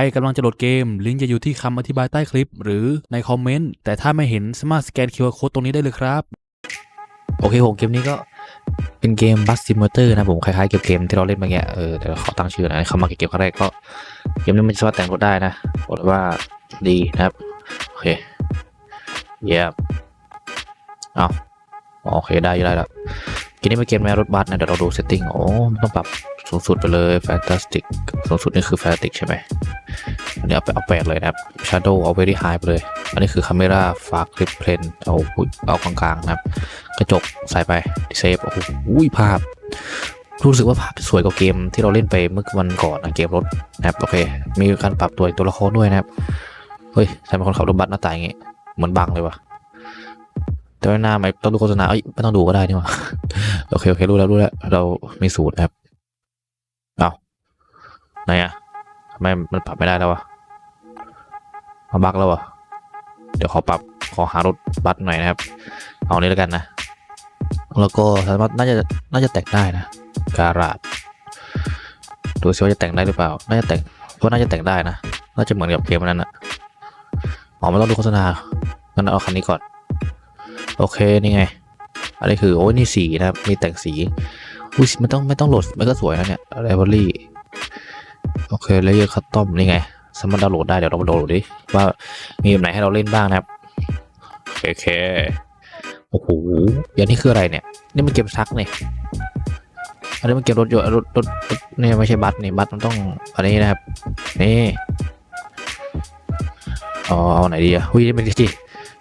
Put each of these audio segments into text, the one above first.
รกำลังจะโหลดเกม ลิงก์จะอยู่ที่คำอธิบายใต้คลิป หรือในคอมเมนต์ แต่ถ้าไม่เห็นสามารถสแกน QR Code ตรงนี้ได้เลยครับ โอเคผมเกมนี้ก็เป็นเกมบัสซิมเตอร์นะผมคล้ายๆเกมเกมที่เราเล่นมื่อกี้เออแต่ขอตั้งชื่อหนะเขามาเกมครั้งแรกก็ เกมนี้มันสามารถแต่งรถได้นะบอกเลยว่าดีนะครับ โอเคเยี่ยมเอาโอเคได้อยู่ได้แล้วเกมนี้เป็นเกมแนวรถบัสนะเดี๋ยวเราดูเซตติ้งโอ้ต้องปรับ สูงสุดไปเลยแฟนตาสติกสูงสุดนี่คือแฟนตาสติกใช่ไหมอันนี้เอาไปเอาแปดเลยนะครับ Shadow เอา very high ไปเลย อันนี้คือ Camera ฝากคลิปเพลนเอาเอากลางๆนะครับ กระจกใส่ไปเซฟโอ้โหภาพ รู้สึกว่าภาพสวยกว่าเกมที่เราเล่นไปเมื่อวันก่อนนะเกมรถนะครับโอเค มีการปรับตัวตัวละครด้วยนะครับเฮ้ยใครเป็นคนขับรถบัสหน้าตาอย่างงี้เหมือนบังเลยวะแต่ว่าหน้าไม่ต้องดูโฆษณาเอ้ยไม่ต้องดูก็ได้นี่หว่าโอเคโอเครู้แล้วรู้แล้วเรามีสูตรนะครับ ไหนอะทำไมมันปรับไม่ได้แล้ววะมาบักแล้ววะเดี๋ยวขอปรับขอหารถบัสหน่อยนะครับ เอานี้แล้วกันนะ แล้วก็สามารถน่าจะน่าจะแต่งได้นะ การาดดูซิว่าจะแต่งได้หรือเปล่า น่าจะแต่งว่าน่าจะแต่งได้นะ น่าจะเหมือนกับเกมนั้นนะอ๋อไม่ต้องดูโฆษณางั้นเอาคันนี้ก่อน โอเคนี่ไง อันนี้คือโอ้ยนี่สีนะครับ มีแต่งสี อุ้ยมันต้องไม่ต้องโหลด มันก็สวยนะเนี่ยไลบรารี โอเคเลเยอร์คัสตอมนี่ไง สามารถดาวน์โหลดได้ เดี๋ยวเรามาโหลดดิ ว่ามีแบบไหนให้เราเล่นบ้างนะครับ โอเค โอ้โหอย่างนี้คืออะไรเนี่ย นี่มันเกมซักเนี่อันนี้มันเกมรถยนต์รถรถรถนี่ไม่ใช่บัสนี่บัสมันต้องอันนี้นะครับ นี่อ๋อเอาไหนดีอะหุ้ยนี่เป็นจี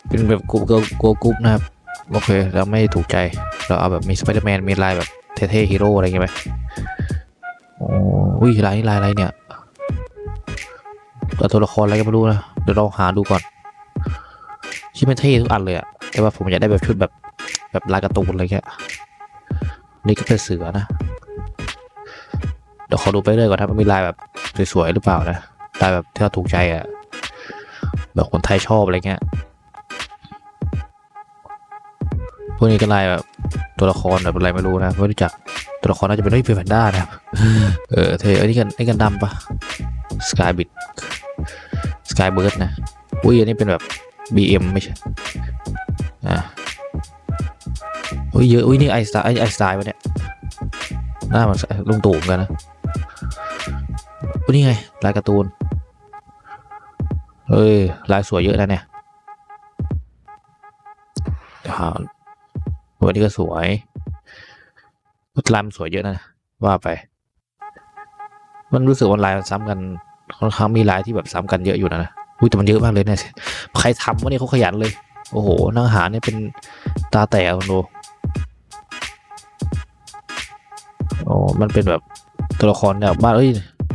เป็นแบบกรุ๊ปก็กรุ๊ปกรุ๊ปนะครับโอเคเราไม่ถูกใจเราเอาแบบมีสไปเดอร์แมนมีลายแบบเท่ๆฮีโร่อะไรอย่างเงี้ยไหมโอ้ อุ้ยลายนี้ลายอะไรเนี่ยตัวตัวละครอะไรก็ไม่รู้นะ เดี๋ยวเราหาดูก่อนที่มันเท่ทุกอันเลยอะแต่ว่าผมอยากได้แบบชุดแบบแบบลายการ์ตูนอะไรเงี้ย นี่ก็เป็นเสือนะ เดี๋ยวขอดูไปเรื่อยก่อนถ้ามันมีลายแบบสวยๆหรือเปล่านะ ลายแบบที่เราถูกใจอะแบบคนไทยชอบอะไรเงี้ย พวกนี้ก็ลายแบบตัวละครแบบอะไรไม่รู้นะไม่รู้จัก ตัวละครน่าจะเป็นเฮ้ยเป็นแพนด้านะครับ เออเท่ไอ้นี่กันไอ้กันดำปะสกายบิดสกายเบิร์ดนะ อุ้ยอันนี้เป็นแบบ BM ไม่ใช่ อะอุ้ยเยอะ อุ้ยนี่ไอสไตล์ไอไอสไตล์วะเนี่ย หน้ามันลุงตู่เหมือนกันนะอุ้ยนี่ไงลายการ์ตูนเฮ้ยลายสวยเยอะนะเนี่ยเดี๋ยวหาวันนี้ก็สวย ลายมันสวยเยอะนะ ว่าไป มันรู้สึกว่าลายมันซ้ำกันค่อนข้างมีลายที่แบบซ้ำกันเยอะอยู่นะนะอุ้ยแต่มันเยอะมากเลยเนี่ยใครทำวะเนี่ยเขาขยันเลย โอ้โหนังหาเนี่ยเป็นตาแตกคุณดูโอ้มันเป็นแบบตัวละครจากบ้านเอ้ย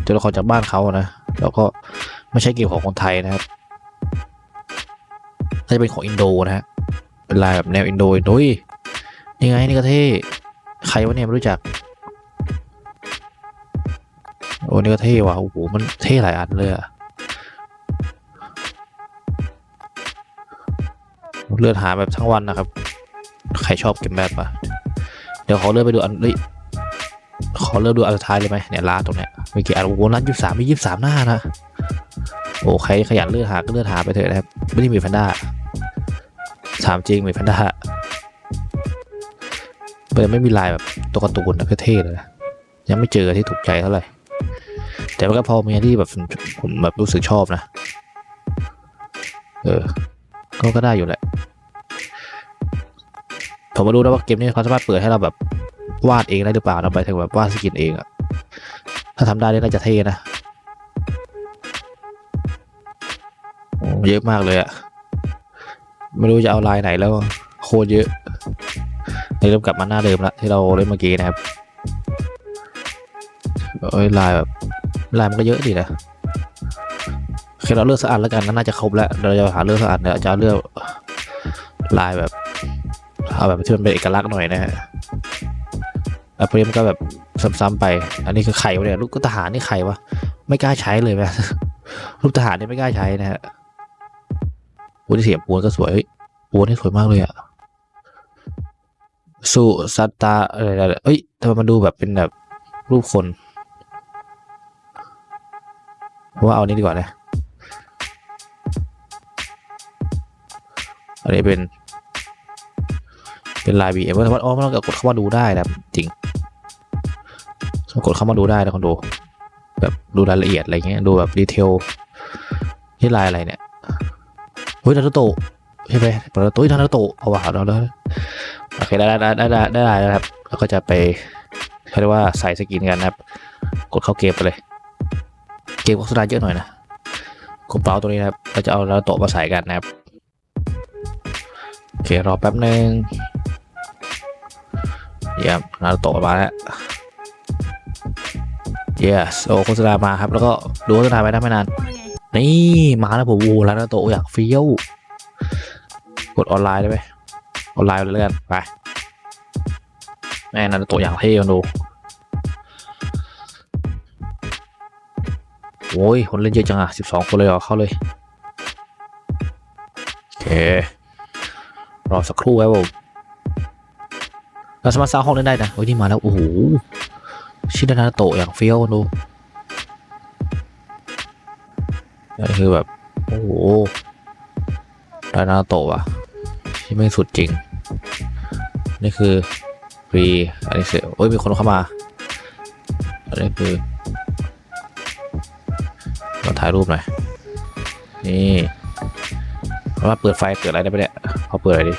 ตัวละครจากบ้านเขานะแล้วก็ไม่ใช่เกมของคนไทยนะครับน่าจะเป็นของอินโดนะฮะเป็นลายแบบแนวอินโดอินโดยนี่ไงนี่ก็เท่ ใครวะเนี่ยไม่รู้จัก โอ้นี่ก็เท่ว่ะโอ้โหมันเท่หลายอันเลยอะเลื่อนหาแบบทั้งวันนะครับ ใครชอบเกมแบบอะเดี๋ยวขอเลื่อนไปดูอันเฮ้ยขอเลื่อนดูอันสุดท้ายเลยไหมเนี่ยลาตรงเนี้ยมีกี่อันโอ้โหร้านยี่สามมียี่สามหน้านะโอ้ใครขยันเลื่อนหาก็เลื่อนหาไปเถอะนะครับ ไม่ได้มีแพนด้าถามจริงมีแพนด้า เปิดไม่มีลายแบบตัวการ์ตูนนะเท่เลยนะยังไม่เจอที่ถูกใจเท่าไหร่แต่มันก็พอมีที่แบบผมแบบรู้สึกชอบนะ เออ ก็ก็ได้อยู่แหละ ผมมาดูแล้วว่าเกมนี้เขาสามารถเปิดให้เราแบบวาดเองได้หรือเปล่านะไปถึงแบบวาดสกินเองอะถ้าทำได้นี่น่าจะเท่นะเยอะมากเลยอะไม่รู้จะเอาลายไหนแล้ว โคตรเยอะ เริ่มกลับมาหน้าเดิมละที่เราเล่นเมื่อกี้นะครับเอ้ยลายแบบลายมันก็เยอะดีนะโอเคเราเลือกสักอันแล้วกันน่าจะครบแล้วเราจะหาเลือกสักอันเนี่ยจะเลือกลายแบบเอาแบบที่มันเป็นเอกลักษณ์หน่อยนะฮะแล้วพวกนี้มันก็แบบซ้ำๆไป อันนี้คือไข่วะเนี่ยลูกทหารนี่ไข่วะไม่กล้าใช้เลยไหมลูกทหารนี่ไม่กล้าใช้นะฮะโอ้ที่เสียงปูนก็สวยเฮ้ยปูนนี่สวยมากเลยอะ สุสัตตาอะไรๆเอ้ยทำไมมันดูแบบเป็นแบบรูปคนว่าเอานี้ดีกว่านะอันนี้เป็น เป็นลายบีเอ็มว่าอ๋อมันต้องกดเข้ามาดูได้นะจริงกดเข้ามาดูได้นะคนดูแบบดูรายละเอียดอะไรเงี้ยดูแบบดีเทลนี่ลายอะไรเนี่ยเฮ้ยนารูโตะใช่ไหมนารูโตะนารูโตะเอาว่ะเราแล้ว โอเคได้ได้ได้ได้ได้แล้วครับแล้วก็จะไปเขาเรียกว่าใส่สกินกันนะครับ กดเข้าเกมไปเลย เกมโฆษณาเยอะหน่อยนะกดเปล่าตัวนี้นะครับเราจะเอานารูโตมาใส่กันนะครับโอเครอแป๊บหนึ่งเยี่ยมนาโตมาแล้ว yes โอ้โฆษณามาครับ แล้วก็ดูโฆษณาไปได้ไม่นาน นี่มาแล้วผมโอ้ร้านาโตอยากเฟี้ยว กดออนไลน์ได้ไหม ออนไลน์เลยแล้วกันไปแม่นาโตะอย่ากเท่ันดูโอ้ยคนเล่นเยอะจังอะสิบสองคนเลยเหรอเข้าเลย โอเค รอสักครู่ครับผมเราสามารถสร้างห้องเล่นได้นะโอ้ยนี่มาแล้ว โอ้โหชิดานาโตะอย่างเฟี้ยวดูนี่คือแบบ โอ้โหดานาโตะว่ะ ที่ไม่สุดจริง นี่คือฟรีอันนี้เสียโอ้ยมีคนเข้ามา อันนี้คือมาถ่ายรูปหน่อย นี่สามาเปิดไฟเปิดอะไรได้ปะเนี่ยพอเปิดอะไรดิ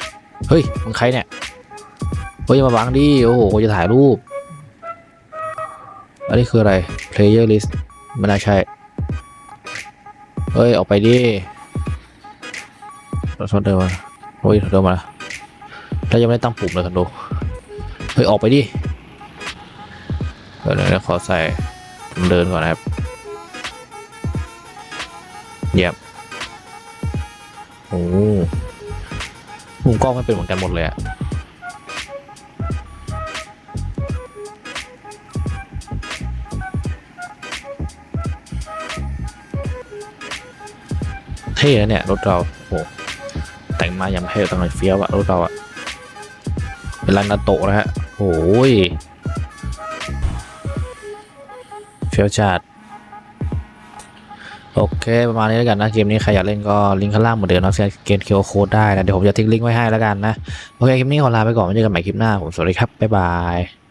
เฮ้ยมึงใครเนี่ย เฮ้ยอย่ามาบังดิ โอ้โหจะถ่ายรูป อันนี้คืออะไร player list ไม่น่าใช่ เฮ้ย ออกไปดิเราชนเดินมา โอ้ยเดินมาแล้วยังไม่ได้ตั้งปุ่มเลยคันดูเฮ้ยออกไปดิเดี๋ยวเดี๋ยวขอใส่เดินก่อนนะครับเยี่ยมโอ้มุมกล้องไม่เป็นเหมือนกันหมดเลยอะเท่นะเนี่ยรถเรา แต่งมาอย่างเท่ตั้งแต่เฟี้ยวอะรถเราอะเป็นลานนาโตะนะฮะโอ้ยเฟี้ยวจัดโอเค ประมาณนี้แล้วกันนะเกมนี้ใครอยากเล่นก็ลิงก์ข้างล่างหมือนเดิมนะเซียเกมเคียวโค้ดได้นะ เดี๋ยวผมจะทิ้งลิงก์ไว้ให้แล้วกันนะ โอเค คลิปนี้ขอลาไปก่อนไว้เจอกันใหม่คลิปหน้า ผมสวัสดีครับ บ๊ายบาย